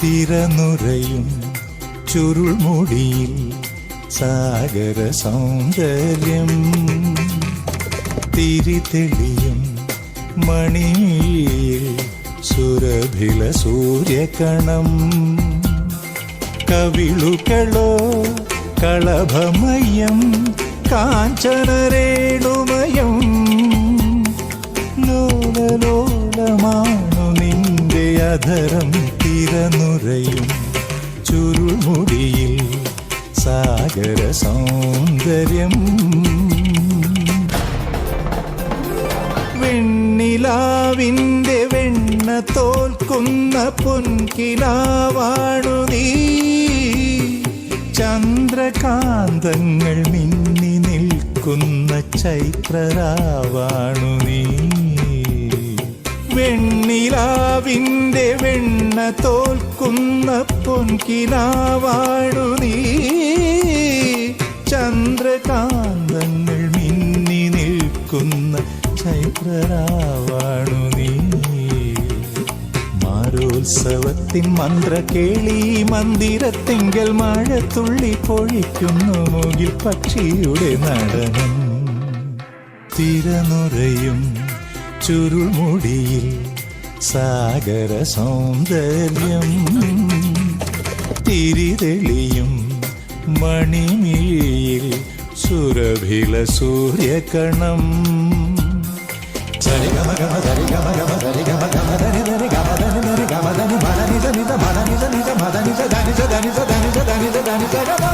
തിരനുറയും ചുരുൾമുടിയിൽ സാഗര സൗന്ദര്യം തിരിതെളിയും മണിയിൽ സുരഭില സൂര്യകണം. കവിളുകളോ കളഭമയം കാഞ്ചനരേണുമയം. ലോലലോലമാണു നിന്റെ അധരം തിരനുറയും ചുരുൾമുടിയിൽ സാഗര സൗന്ദര്യം. വെണ്ണിലാവിന്റെ വെണ്ണ തോൽക്കുന്ന പൊൻകിലാവാണു നീ. ചന്ദ്രകാന്തങ്ങൾ മിന്നി നിൽക്കുന്ന ചൈത്രരാവാണു നീ. വെണ്ണിലാവിന്റെ വെണ്ണ തോൽക്കുന്ന പൊൻകിനാവാണു നീ. ചന്ദ്രകാന്തങ്ങൾ മിന്നി നിൽക്കുന്ന ചൈത്രരാവാണു നീ. മാരോത്സവത്തിൻ മന്ത്രകേളി മന്ദിരത്തിങ്കൽ മഴത്തുള്ളി പൊഴിക്കുന്നു മുകിൽ പക്ഷിയുടെ നടനം. തിരനുറയും ചുരുൾമുടിയിൽ സാഗര സൗന്ദര്യം. തിരിതെളിയും മണിമിഴിയിൽ സുരഭില സൂര്യകണം. గడవా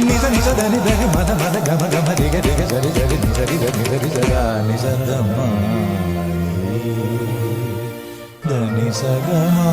నిజ నిజ దని దని మద మద గమ గమ దిగ దిగ జరి జరి నిజరి జరి జరి జరా నిజ దమా దని సగమా.